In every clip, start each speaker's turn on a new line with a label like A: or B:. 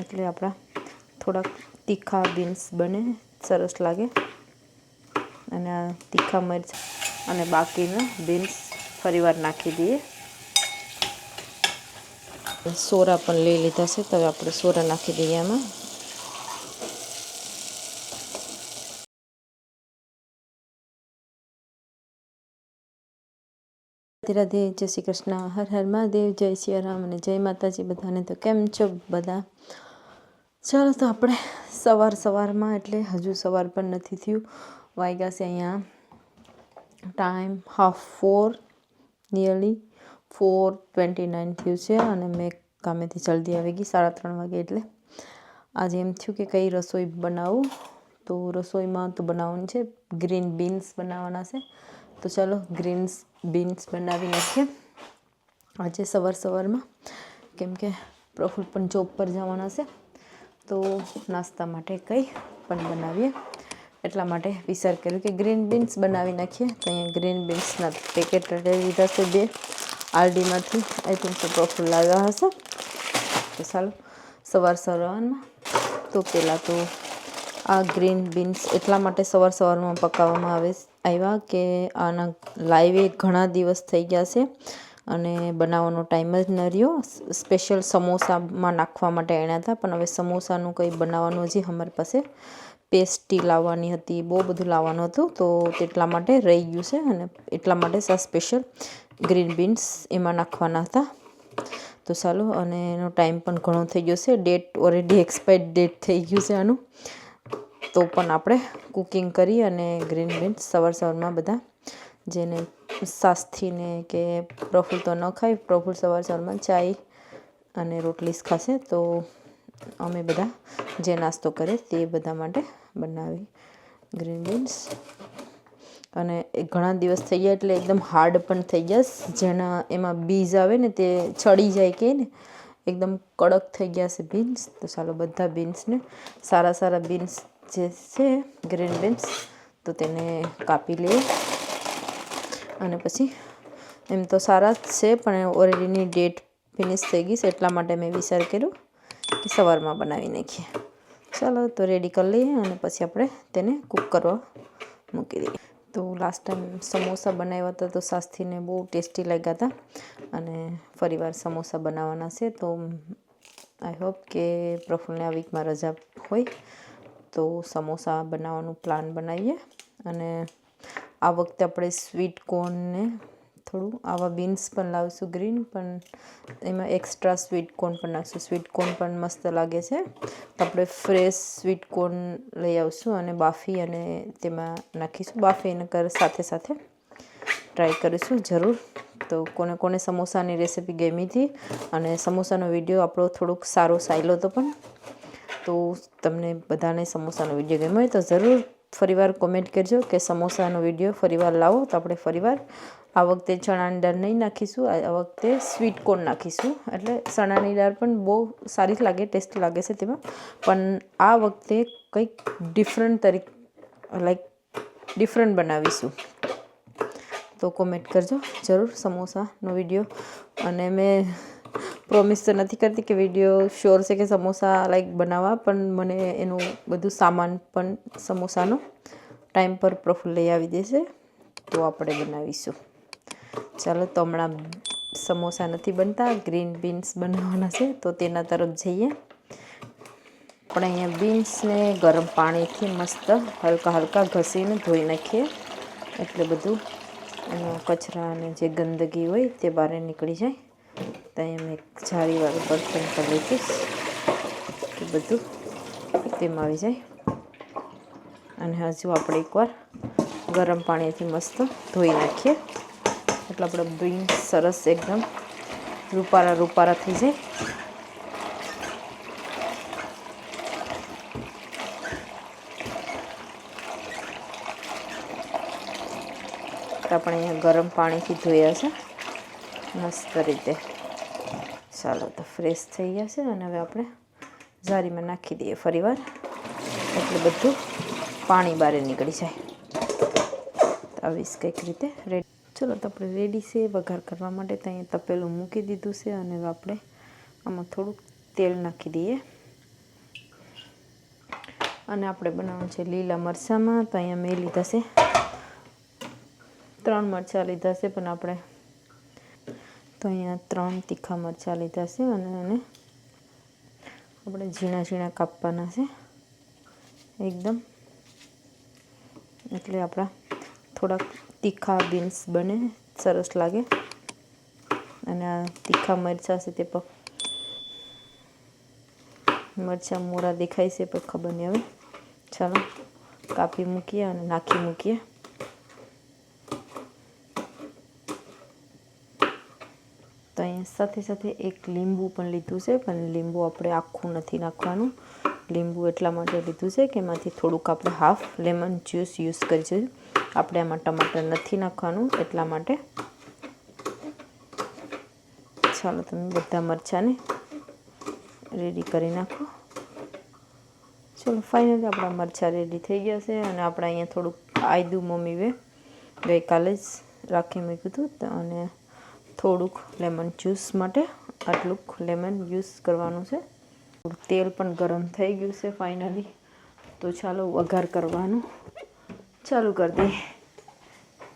A: એટલે આપણા થોડાક તીખા બીન્સ બને, સરસ લાગે. અને આ તીખા મરચ અને બાકીના બીન્સ ફરીવાર નાખી દઈએ. સોરા પણ લઈ લીધા છે, તો આપણે સોરા નાખી દઈએ એમાં રાધે રાધે, જય શ્રી કૃષ્ણ, હર હર મહાદેવ, જય શ્રી રામ અને જય માતાજી બધાને. તો કેમ છો બધા? ચાલો તો આપણે સવાર સવારમાં, એટલે હજુ સવાર પણ નથી થયું વાગ્યા છે અહીંયા. Time half four nearly four twenty nine થયું છે અને મેં કામેથી જલ્દી આવી ગઈ, સાડા ત્રણ વાગે એટલે. આજે એમ થયું કે કઈ રસોઈ બનાવું. તો રસોઈમાં તો બનાવવાની છે, ગ્રીન બીન્સ બનાવવાના છે. તો ચાલો ગ્રીન્સ, બીન્સ બનાવી નાખીએ. આજે સવાર સવારમાં, કેમ કે પ્રફુલ પણ જોબ પર જવાના છે, તો નાસ્તા માટે કંઈ પણ બનાવીએ. એટલા માટે વિચાર કર્યો કે ગ્રીન બીન્સ બનાવી નાખીએ. તો અહીંયા ગ્રીન બીન્સના પેકેટ રેડી લીધા છે બે આરડીમાંથી. આઈ થિંક તો પ્રફુલ લાવ્યા હશે. તો ચાલો, સવાર સવારમાં તો પહેલાં તો આ ગ્રીન બીન્સ એટલા માટે સવાર સવારમાં પકાવવામાં આવે આવ્યા કે આના લાઈવે ઘણા દિવસ થઈ ગયા છે અને બનાવવાનો ટાઈમ જ ન રહ્યો. સ્પેશિયલ સમોસામાં નાખવા માટે એણ્યા હતા, પણ હવે સમોસાનું કંઈ બનાવવાનું હજી અમારી પાસે પેસ્ટી લાવવાની હતી, બહુ બધું લાવવાનું હતું, તો તેટલા માટે રહી ગયું છે અને એટલા માટે આ સ્પેશિયલ ગ્રીન બીન્સ એમાં નાખવાના હતા. તો ચાલો, અને એનો ટાઈમ પણ ઘણો થઈ ગયો છે. ડેટ ઓલરેડી એક્સપાયર્ડ ડેટ થઈ ગયું છે આનું. તો પણ આપણે કુકિંગ કરી અને ગ્રીન બીન્સ સવાર સવારમાં બધા જેને સાસ્થીને કે પ્રફુલ તો ન ખાય પ્રફુલ સવાર સવારમાં ચાય અને રોટલી ખાશે. તો અમે બધા જે નાસ્તો કરે તે બધા માટે બનાવી ગ્રીન બીન્સ અને ઘણા દિવસ થઈ ગયા એટલે એકદમ હાર્ડ પણ થઈ ગયા. જેના એમાં બીજ આવે ને તે ચડી જાય કે ને, એકદમ કડક થઈ ગયા છે બીન્સ તો ચાલો બધા બીન્સને સારા સારા બીન્સ જે છે ગ્રીન બીન્સ તો તેને કાપી લઈએ. અને પછી એમ તો સારા જ છે, પણ ઓલરેડીની ડેટ ફિનિશ થઈ ગઈ છે, એટલા માટે મેં વિચાર કર્યો કે સવારમાં બનાવી નાખીએ. ચાલો, તો રેડી કરી લઈએ અને પછી આપણે તેને કૂક કરવા મૂકી દઈએ. તો લાસ્ટ ટાઈમ સમોસા બનાવ્યા હતા તો સાસ્થીને બહુ ટેસ્ટી લાગ્યા હતા. અને ફરીવાર સમોસા બનાવવાના છે, તો આઈ હોપ કે પ્રફુલ્લને આ વીકમાં રજા હોય. તો સમોસા બનાવવાનું પ્લાન બનાવીએ. અને આ વખતે આપણે સ્વીટ કોર્નને થોડું, આવા બીન્સ પણ લાવીશું ગ્રીન પણ એમાં એક્સ્ટ્રા સ્વીટ કોર્ન પણ નાખીશું. સ્વીટ કોર્ન પણ મસ્ત લાગે છે. તો આપણે ફ્રેશ સ્વીટ કોર્ન લઈ આવશું અને બાફી અને તેમાં નાખીશું. બાફી અને સાથે સાથે ટ્રાય કરીશું જરૂર. તો કોને કોને સમોસાની રેસીપી ગમી હતી અને સમોસાનો વીડિયો આપણો થોડુંક સારો સાયલો હતો પણ તો તમને બધાને સમોસાનો વીડિયો ગમ્યો હોય તો જરૂર ફરીવાર કોમેન્ટ કરજો કે સમોસાનો વીડિયો ફરીવાર લાવો તો આપણે ફરીવાર આ વખતે ચણાની દાળ નહીં નાખીશું, આ વખતે સ્વીટ કોર્ન નાખીશું. એટલે ચણાની દાળ પણ બહુ સારી લાગે ટેસ્ટ લાગે છે તેમાં. પણ આ વખતે કંઈક ડિફરન્ટ તરીક લાઈક ડિફરન્ટ બનાવીશું. તો કોમેન્ટ કરજો, જરૂર સમોસાનો વીડિયો. અને મેં પ્રોમિસ તો નથી કરતી કે વીડિયો શ્યોર છે કે સમોસા લાઈક બનાવવા, પણ મને એનું બધું સામાન પણ સમોસાનો ટાઈમ પર પ્રફુલ્લ લઈ આવી દેશે. તો આપણે બનાવીશું. ચાલો, તો હમણાં સમોસા નથી બનતા ગ્રીન બીન્સ બનાવવાના છે, તો તેના તરફ જઈએ. આપણે અહીંયા બીન્સને ગરમ પાણીથી મસ્ત હલકા હલકા ઘસીને ધોઈ નાખીએ. એટલે બધું એનો કચરા અને જે ગંદકી હોય તે બહાર નીકળી જાય. ત્યાં મેં એક જાળીવાળું બર્તન પર લીધીશ કે બધું તેમાં આવી જાય. અને હજુ આપણે એકવાર ગરમ પાણીથી મસ્ત ધોઈ નાખીએ. એટલે આપણે બીન્સ સરસ એકદમ રૂપારા રૂપારા થઈ જાય. આપણે અહીંયા ગરમ પાણીથી ધોયા છે. મસ્ત રીતે. ચાલો તો ફ્રેશ થઈ ગયા છે અને હવે આપણે જારીમાં નાખી દઈએ ફરીવાર. એટલે બધું પાણી બહાર નીકળી જાય. આવીશ કંઈક રીતે રેડી ચલો તો આપણે રેડી છે, વઘાર કરવા માટે ત્યાં તપેલું મૂકી દીધું છે, અને હવે આપણે આમાં થોડુંક તેલ નાખી દઈએ. અને આપણે બનાવવાનું છે લીલા મરચાંમાં, તો અહીંયા મેં લીધા છે. ત્રણ મરચાં લીધા છે, પણ આપણે તો અહીંયા ત્રણ તીખા મરચાં લીધા છે અને એને આપણે ઝીણા ઝીણા કાપવાના છે. એકદમ. એટલે આપણા થોડાક તીખા બીન્સ બને, સરસ લાગે. અને આ તીખા મરચાં છે તે પણ મરચાં મોરા દેખાય છે પણ ખબર નહીં હવે. ચાલો, કાપી મૂકીએ અને નાખી મૂકીએ તો અહીંયા સાથે સાથે એક લીંબુ પણ લીધું છે, પણ લીંબુ આપણે આખું નથી નાખવાનું. લીંબુ એટલા માટે લીધું છે કે એમાંથી થોડુંક આપણે હાફ લેમન જ્યુસ યુઝ કરીશું આપણે આમાં ટમાટર નથી નાખવાનું, એટલા માટે. ચાલો તમે બધા મરચાંને રેડી કરી નાખો. ચલો ફાઇનલી આપણા મરચાં રેડી થઈ ગયા છે અને આપણે અહીંયા થોડુંક આયદું મમ્મીએ ગઈકાલે જ રાખી મૂક્યું હતું. અને થોડુંક લેમન જ્યુસ માટે આટલું લેમન યુઝ કરવાનું છે. તેલ પણ ગરમ થઈ ગયું છે ફાઇનલી તો ચાલો વઘાર કરવાનું. ચાલુ કરી દઈએ.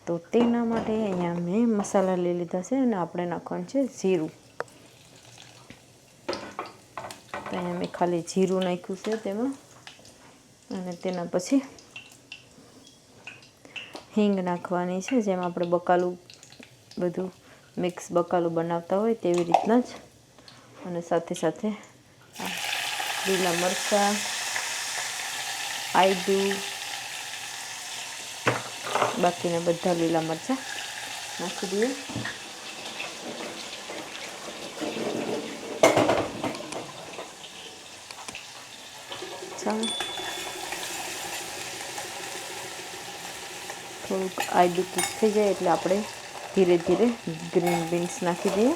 A: તો તેના માટે અહીંયા મેં મસાલા લઈ લીધા છે અને આપણે નાખવાનું છે જીરું. તો અહીંયા મેં ખાલી જીરું નાખ્યું છે તેમાં. અને તેના પછી હિંગ નાખવાની છે જેમાં આપણે બકાલું બધું મિક્સ બકાલું બનાવતા હોય તેવી રીતના જ. અને સાથે સાથે લીલા મરચાં આદું બાકીના બધા લીલા મરચાં નાખી દઈએ. થોડુંક આદું કૂક થઈ જાય એટલે આપણે ધીરે ધીરે ગ્રીન બીન્સ નાખી દઈએ.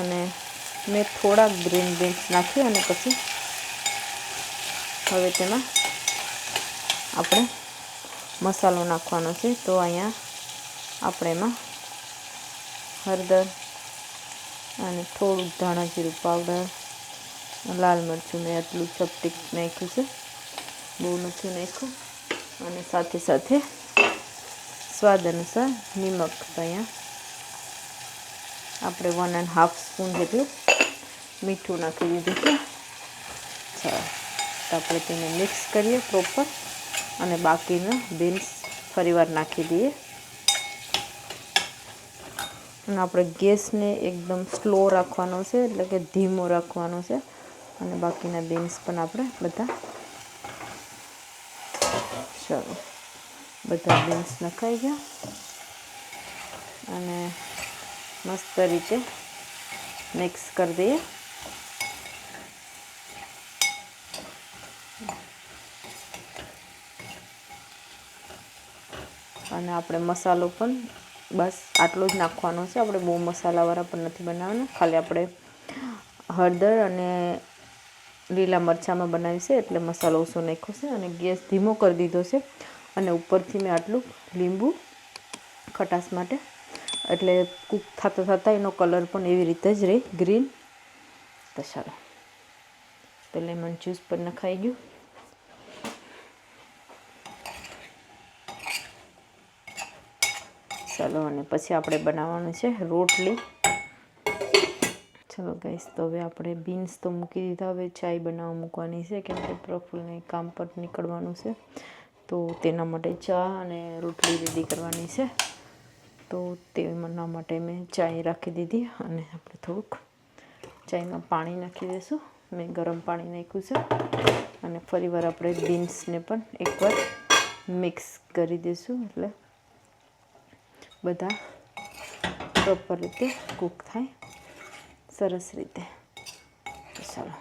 A: અને મેં થોડા ગ્રીન બીન્સ નાખી અને પછી હવે તેમાં આપણે મસાલો નાખવાનો છે. તો અહીંયા આપણે એમાં હળદર અને થોડુંક ધાણા જીરું પાવડર, લાલ મરચું મેં આટલું ચપટીક નાખ્યું છે. બહુ નથી નાખ્યું. અને સાથે સાથે સ્વાદ અનુસાર નિમક તો અહીંયા આપણે વન એન્ડ હાફ સ્પૂન જેટલું મીઠું નાખી દીધું છે. ચાલો તો આપણે તેને મિક્સ કરીએ પ્રોપર અને બાકીનું બીન્સ ફરીવાર નાખી દઈએ. અને આપણે ગેસને એકદમ સ્લો રાખવાનો છે, એટલે કે ધીમો રાખવાનો છે. અને બાકીના બીન્સ પણ આપણે બધા ચાલો બધા બીન્સ નખાઈ ગયા. અને મસ્ત રીતે મિક્સ કરી દઈએ. અને આપણે મસાલો પણ બસ આટલો જ નાખવાનો છે. આપણે બહુ મસાલાવાળા પણ નથી બનાવવાના. ખાલી આપણે હળદર અને લીલા મરચાંમાં બનાવીશું એટલે મસાલો ઓછો નાખ્યો છે અને ગેસ ધીમો કરી દીધો છે. અને ઉપરથી મેં આટલું લીંબુ ખટાશ માટે. એટલે કૂક થતાં થતાં એનો કલર પણ એવી રીતે જ રહે. ગ્રીન. તો ચાલો. તો લેમન જ્યુસ પણ નખાઈ ગયું. ચાલો, અને પછી આપણે બનાવવાનું છે રોટલી. ચલો ગાઈસ તો હવે આપણે બીન્સ તો મૂકી દીધા. હવે ચાય બનાવવા મૂકવાની છે, કેમ કે પ્રફુલને કામ પર નીકળવાનું છે. તો તેના માટે ચા અને રોટલી રેડી કરવાની છે. તો તેના માટે મેં ચાય રાખી દીધી અને આપણે થોડુંક ચાયમાં પાણી નાખી દઈશું મેં ગરમ પાણી નાખ્યું છે અને ફરીવાર આપણે બીન્સને પણ એકવાર મિક્સ કરી દઈશું એટલે બધા પ્રોપર રીતે કૂક થાય. સરસ રીતે. ચાલો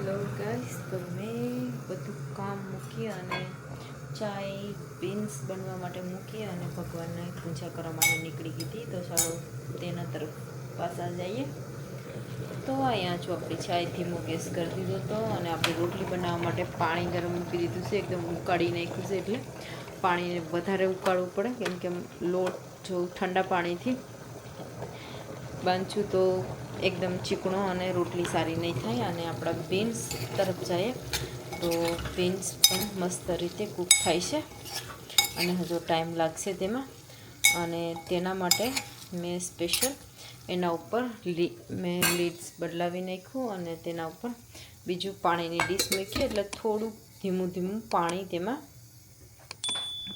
A: હેલો ગાઈસ તો મેં બધું કામ મૂકી અને ચાય બીન્સ બનવા માટે મૂકી અને ભગવાનને પૂજા કરવા માટે નીકળી ગઈ તો ચાલો તેના તરફ પાછા જઈએ. તો અહીંયા જો આપણી ચાય ધીમો ગેસ કરી દીધો હતો અને આપણે રોટલી બનાવવા માટે પાણી ગરમ મૂકી દીધું છે. એકદમ ઉકાળી નાખ્યું છે એટલે પાણીને વધારે ઉકાળવું પડે, કેમ કે લોટ જો ઠંડા પાણીથી બાંધશું તો એકદમ ચીકણો અને રોટલી સારી નહીં થાય. અને આપણા બીન્સ તરફ જઈએ. તો બીન્સ પણ મસ્ત રીતે કૂક થાય છે. અને હજુ ટાઈમ લાગશે તેમાં. અને તેના માટે મેં સ્પેશિયલ એના ઉપર લી, મેં લીડ્સ બદલાવી નાખ્યું અને તેના ઉપર બીજું પાણીની ડીશ મૂકી, એટલે થોડું ધીમું ધીમું પાણી તેમાં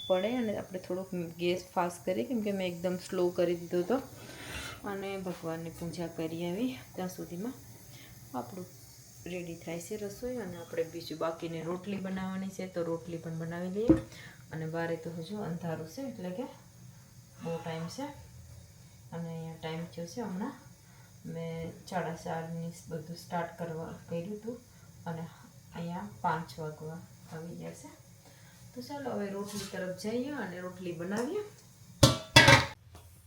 A: પડે અને આપણે થોડોક ગેસ ફાસ્ટ કરીએ, કેમ કે મેં એકદમ સ્લો કરી દીધો હતો. અને ભગવાનની પૂજા કરી આવી ત્યાં સુધીમાં આપણું રેડી થાય છે રસોઈ અને આપણે બીજું બાકીની રોટલી બનાવવાની છે તો રોટલી પણ બનાવી લઈએ. અને બારે તો હજુ અંધારું છે, એટલે કે બહુ ટાઈમ છે. અને અહીંયા ટાઈમ થયો છે હમણાં. મેં સાડા ચારની બધું સ્ટાર્ટ કરવા કર્યું હતું. અને અહીંયા પાંચ વાગવા આવી જશે તો ચાલો હવે રોટલી તરફ જઈએ અને રોટલી બનાવીએ.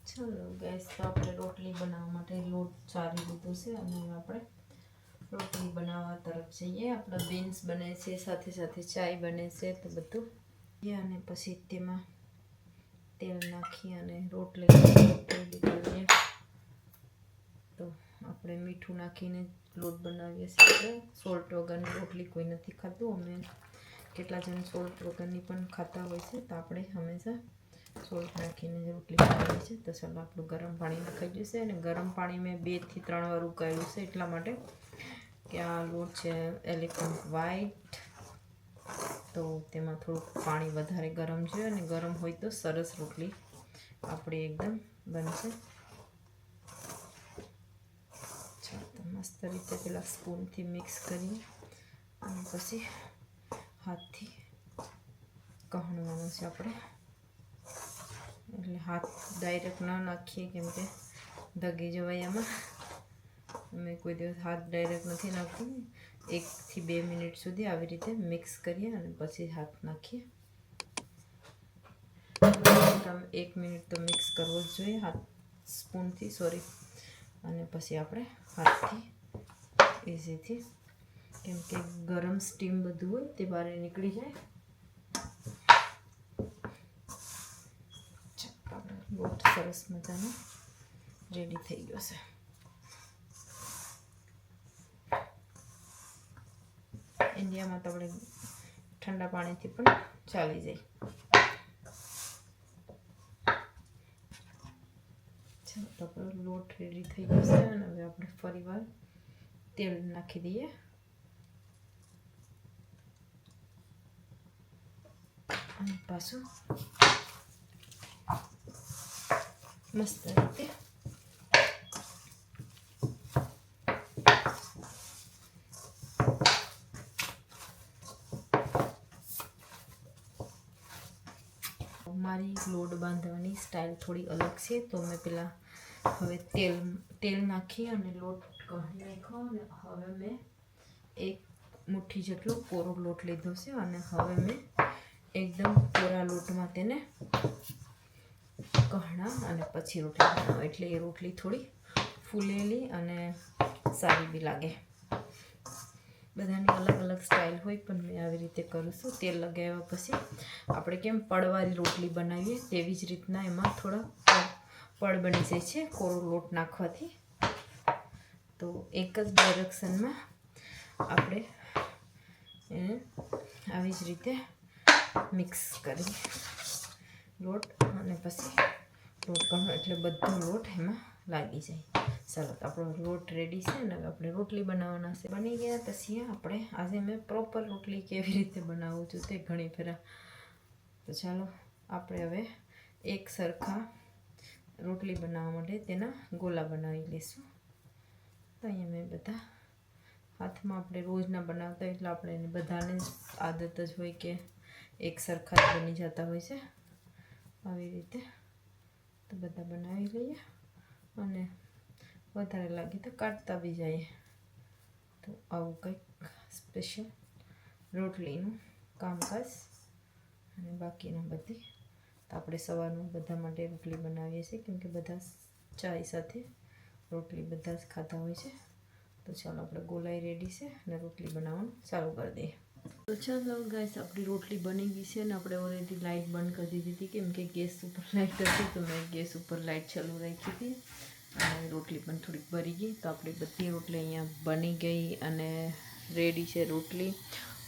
A: ચાલો ગેસ તો આપણે રોટલી બનાવવા માટે લોટ ચારી લીધો છે અને આપણે રોટલી બનાવવા તરફ જઈએ. આપણા બીન્સ બને છે, સાથે સાથે ચાય બને છે તો બધું. અને પછી તેમાં તેલ નાખી અને રોટલી રોટલી તો આપણે મીઠું નાખીને લોટ બનાવીએ છીએ સોલ્ટ વગરની રોટલી કોઈ નથી ખાતું. અમે કેટલા જણ સોલ્ટ વગરની પણ ખાતા હોય છે, તો આપણે હંમેશા સોલ્ટ નાખીને રોટલી બનાવીએ છીએ. તો ચાલો આપણું ગરમ પાણી નખાઈ જશે અને ગરમ પાણી મેં બેથી ત્રણ વાર ઉકાળ્યું છે એટલા માટે આ લોટ છે એલિફન્ટ વ્હાઈટ તો તેમાં થોડુંક પાણી વધારે ગરમ છે અને ગરમ હોય તો સરસ રોટલી આપણી એકદમ બનશે. મસ્ત રીતે પેલા સ્પૂનથી મિક્સ કરી અને પછી હાથથી કહણવાનું છે આપણે. એટલે હાથ ડાયરેક્ટ ન નાખીએ કેમ કે દગી જવાય એમાં મેં કોઈ દિવસ હાથ ડાયરેક્ટ નથી નાખતી એકથી બે મિનિટ સુધી આવી રીતે મિક્સ કરીએ અને પછી હાથ નાખીએ. તમે એક મિનિટ તો મિક્સ કરવો જ જોઈએ, હાથ સ્પૂનથી સોરી અને પછી આપણે હાથથી ઇઝીથી કેમ કે ગરમ સ્ટીમ બધું હોય તે બહાર નીકળી જાય. બહુ સરસ મજાનો રેડી થઈ ગયો છે. ઇન્ડિયામાં તો આપણે ઠંડા પાણીથી પણ ચાલી જાય. તો આપણો લોટ રેડી થઈ છે અને હવે આપણે ફરીવાર તેલ નાખી દઈએ. અને પાછું મસ્ત રીતે મારી લોટ બાંધવાની સ્ટાઇલ થોડી અલગ છે, તો મેં પેલા હવે તેલ તેલ નાખી અને લોટ કાઢી નાખ્યો અને હવે મેં એક મુઠ્ઠી જેટલો કોરો લોટ લીધો છે અને હવે મેં એકદમ કોરા લોટમાં તેને કહણા અને પછી રોટલી એટલે એ રોટલી થોડી ફૂલેલી અને સારી બી લાગે. બધાની અલગ અલગ સ્ટાઇલ હોય પણ મેં આવી રીતે કરું છું, તેલ લગાવ્યા પછી આપણે કેમ પડવાળી રોટલી બનાવીએ તેવી જ રીતના એમાં થોડા પડ બની જાય છે કોરો લોટ નાખવાથી. તો એક જ ડાયરેક્શનમાં આપણે એને આવી જ રીતે મિક્સ કરી લોટ અને પછી લોટ એટલે બધો લોટ એમાં લાગી જાય. ચાલો તો આપણો રોટ રેડી છે ને આપણે રોટલી બનાવવાના છે. બની ગયા પછી આપણે. આજે મેં પ્રોપર રોટલી કેવી રીતે બનાવું છું તે ઘણી ફેરા. તો ચાલો, આપણે હવે એક સરખા રોટલી બનાવવા માટે તેના ગોલા બનાવી લઈશું. તો અહીંયા મેં બધા હાથમાં આપણે રોજના બનાવતા એટલે આપણે એને બધાને આદત જ હોય કે એક સરખા જ બની જતા હોય છે. આવી રીતે તો બધા બનાવી લઈએ. અને વધારે લાગે તો કાઢતા બી જઈએ તો આવું કંઈક સ્પેશિયલ રોટલીનું કામકાજ અને બાકીના બધી. તો આપણે સવારમાં બધા માટે રોટલી બનાવીએ છીએ કેમકે બધા ચાય સાથે રોટલી બધા જ ખાતા હોય છે. તો ચાલો આપણે ગોલાઈ રેડી છે અને રોટલી બનાવવાનું ચાલુ કરી દઈએ. તો ચાલો ગાઈસ આપણી રોટલી બની ગઈ છે અને આપણે ઓલરેડી લાઇટ બંધ કરી દીધી હતી કેમ કે ગેસ ઉપર લાઇટ હતી તો મેં ગેસ ઉપર લાઇટ ચાલુ રાખી હતી. અને રોટલી પણ થોડીક ભરી ગઈ. તો આપણી બધી રોટલી અહીંયા બની ગઈ અને રેડી છે રોટલી.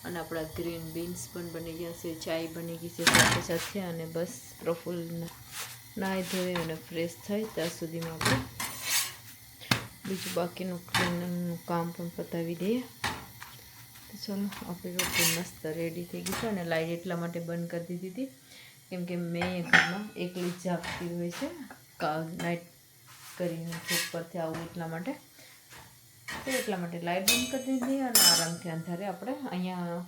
A: અને આપણા ગ્રીન બીન્સ પણ બની ગયા છે, ચાય બની ગઈ છે સાથે સાથે અને બસ પ્રફુલ્લ નાહી ધોઈ અને ફ્રેશ થાય ત્યાં સુધીમાં આપણે બીજું બાકીનું ક્લીનિંગનું કામ પણ પતાવી દઈએ. તો ચાલો, આપણી રોટલી મસ્ત રેડી થઈ ગઈ છે અને લાઇટ એટલા માટે બંધ કરી દીધી હતી. કેમ કે મેં ઘરમાં એકલી જ જાગતી હોય છે. નાઇટ કરીને છોક પરથી આવું એટલા માટે. તો એટલા માટે લાઇટ બંધ કરી દીધી અને આરામથી અંધારે આપણે અહીંયા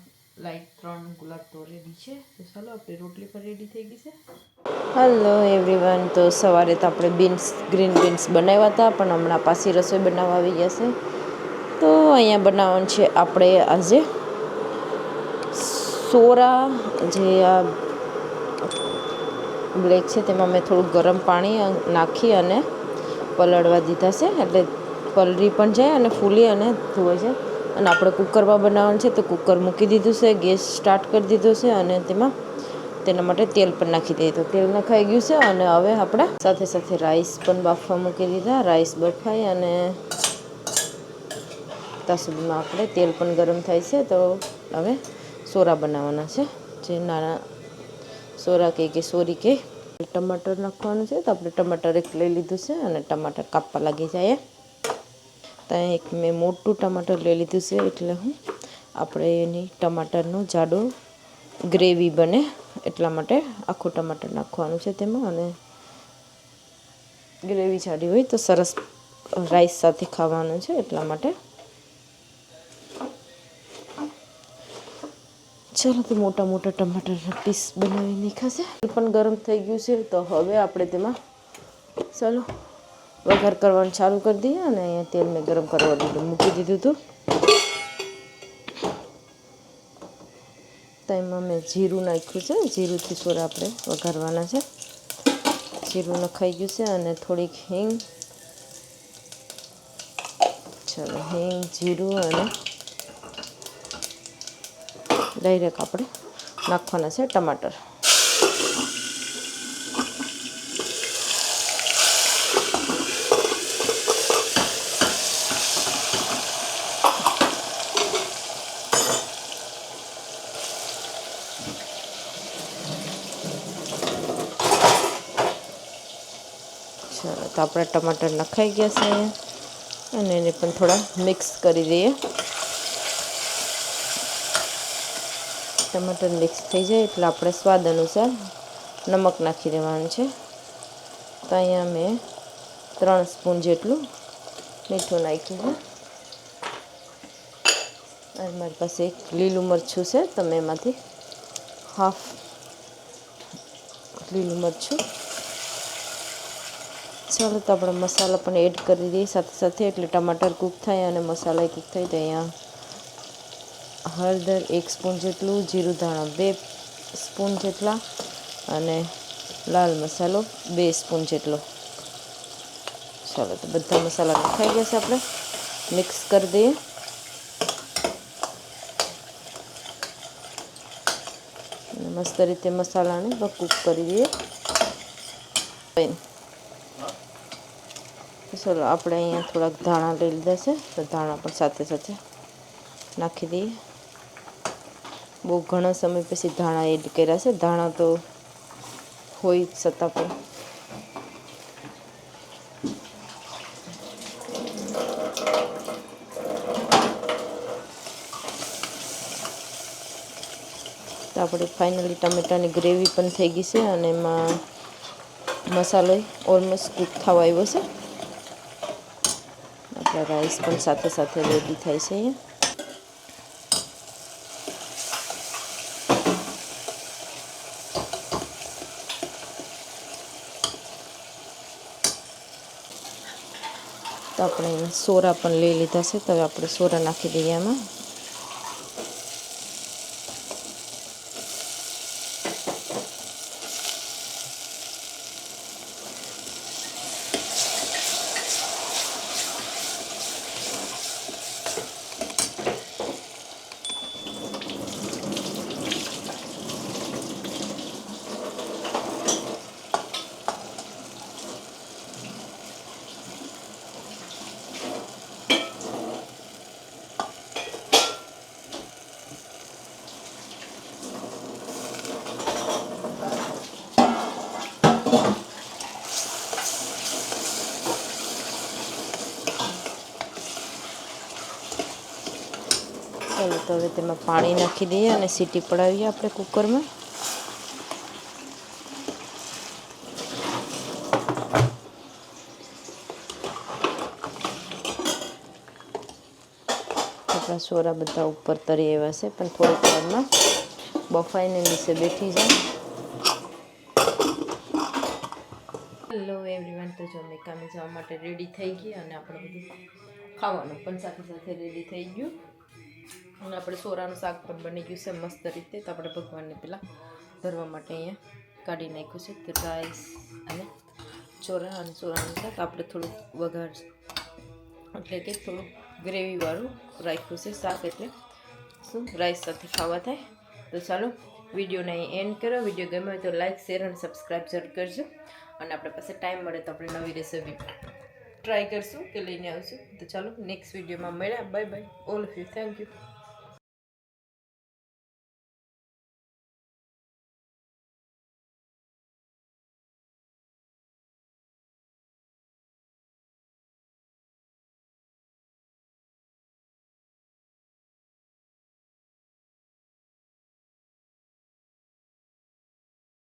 A: લાઇટ ત્રણ ગુલાબ તો રેડી છે. તો ચાલો આપણે રોટલી પણ રેડી થઈ ગઈ છે. હલો એવરીવન તો સવારે તો આપણે બીન્સ ગ્રીન બીન્સ બનાવ્યા હતા, પણ હમણાં પાછી રસોઈ બનાવવા આવી ગયા છે. તો અહીંયા બનાવવાનું છે આપણે આજે સોરા, જે આ બ્લેક છે તેમાં મેં થોડું ગરમ પાણી નાખી અને પલળવા દીધા છે, એટલે પલળી પણ જાય અને ફૂલી અને ધોવાઈ છે અને આપણે કુકરમાં બનાવવાનું છે, તો કુકર મૂકી દીધું છે, ગેસ સ્ટાર્ટ કરી દીધો છે અને તેમાં તેના માટે તેલ પણ નાખી દઈએ. તો તેલ નખાઈ ગયું છે અને હવે આપણે સાથે સાથે રાઈસ પણ બાફવા મૂકી દીધા. રાઈસ બફાઈ અને ત્યાં સુધીમાં આપણે તેલ પણ ગરમ થાય છે. તો હવે સોરા બનાવવાના છે. જે નાના સોરા કે કે સોરી કે ટમાટર નાખવાનું છે તો આપણે ટમાટર એક લઈ લીધું છે અને ટમાટર કાપવા લાગી જાય. ત્યાં એક મેં મોટું ટમાટર લઈ લીધું છે એટલે હું આપણે એની ટમાટરનો જાડો ગ્રેવી બને એટલા માટે આખું ટમાટર નાખવાનું છે તેમાં અને ગ્રેવી જાડી હોય તો સરસ રાઈસ સાથે ખાવાનું છે એટલા માટે. ચાલો તો મોટા મોટા ટમાટરના પીસ બનાવી નાખાશે પણ ગરમ થઈ ગયું છે, તો હવે આપણે તેમાં ચાલો વઘાર કરવાનું ચાલુ કરી દઈએ અને અહીંયા તેલ મેં ગરમ કરવા દીધું, મૂકી દીધું હતું. તેમાં મેં જીરું નાખ્યું છે, જીરુંથી સોરા આપણે વઘારવાના છે. જીરું નખાઈ ગયું છે અને થોડીક હિંગ. ચાલો, હિંગ, જીરું અને ડાયરેક્ટ આપણે નાખવાના છે ટમાટર ચાલો, તો આપણે ટમાટર નખાઈ ગયા છે. અને એને પણ થોડા મિક્સ કરી દઈએ. ટમાટર મિક્સ થઈ જાય એટલે આપણે સ્વાદ અનુસાર નમક નાખી દેવાનું છે. તો અહીંયા મેં ત્રણ સ્પૂન જેટલું મીઠું નાખ્યું છે. અને મારી પાસે એક લીલું મરચું છે તમે એમાંથી હાફ લીલું મરચું. ચાલો તો આપણે મસાલા પણ એડ કરી દઈએ સાથે સાથે, એટલે ટમાટર કૂક થાય અને મસાલા કૂક થાય તો અહીંયા. હળદર એક સ્પૂન જેટલું, જીરું ધાણા બે સ્પૂન જેટલા અને લાલ મસાલો બે સ્પૂન જેટલો. ચાલો, તો બધા મસાલા નખાઈ ગયા છે આપણે. મિક્સ કરી દઈએ. મસ્ત રીતે મસાલાને કૂક કરી દઈએ. ચલો, આપણે અહીંયા થોડાક ધાણા લઈ લીધા છે. તો ધાણા પણ સાથે સાથે નાખી દઈએ. બહુ ઘણા સમય પછી ધાણા એડ કર્યા છે. ધાણા તો હોય છતાં પણ આપણે ફાઇનલી ટમેટાની ગ્રેવી પણ થઈ ગઈ છે અને એમાં મસાલો ઓલમોસ્ટ કૂક થવા આવ્યો છે. આપણા રાઈસ પણ સાથે સાથે રેડી થાય છે અહીંયા. આપણે સોરા પણ લઈ લીધા છે. તો આપણે સોરા નાખી દઈએ એમાં તો હવે તેમાં પાણી નાખી દઈએ અને સીટી પડાવીએ આપણે કુકરમાં. આપણા સોરા બધા ઉપર તરી એવા છે, પણ થોડીક વારમાં બફાઈને નીચે બેઠી જાય. હેલો એવરીવન તો જો મેં કામે જવા માટે રેડી થઈ ગઈ અને આપણે બધું ખાવાનું પણ સાથે સાથે રેડી થઈ ગયું. અને આપણે સોરાનું શાક પણ બની ગયું છે મસ્ત રીતે. તો આપણે ભગવાનને પહેલાં ધરવા માટે અહીંયા કાઢી નાખ્યું છે. તો રાઈસ અને ચોરા અને ચોરાનું શાક આપણે થોડુંક વઘાર એટલે કે થોડુંક ગ્રેવીવાળું રાખ્યું છે શાક એટલે. શું? રાઈસ સાથે ખાવા થાય. તો ચાલો, વિડીયોને અહીં એન્ડ કરો. વીડિયો ગમ્યો હોય તો લાઈક શેર અને સબસ્ક્રાઈબ જરૂર કરજો. અને આપણે પાસે ટાઈમ મળે તો આપણે નવી રેસીપી ટ્રાય કરશું કે લઈને આવશું. તો ચાલો નેક્સ્ટ વિડીયોમાં મળ્યા. Bye bye all of you thank you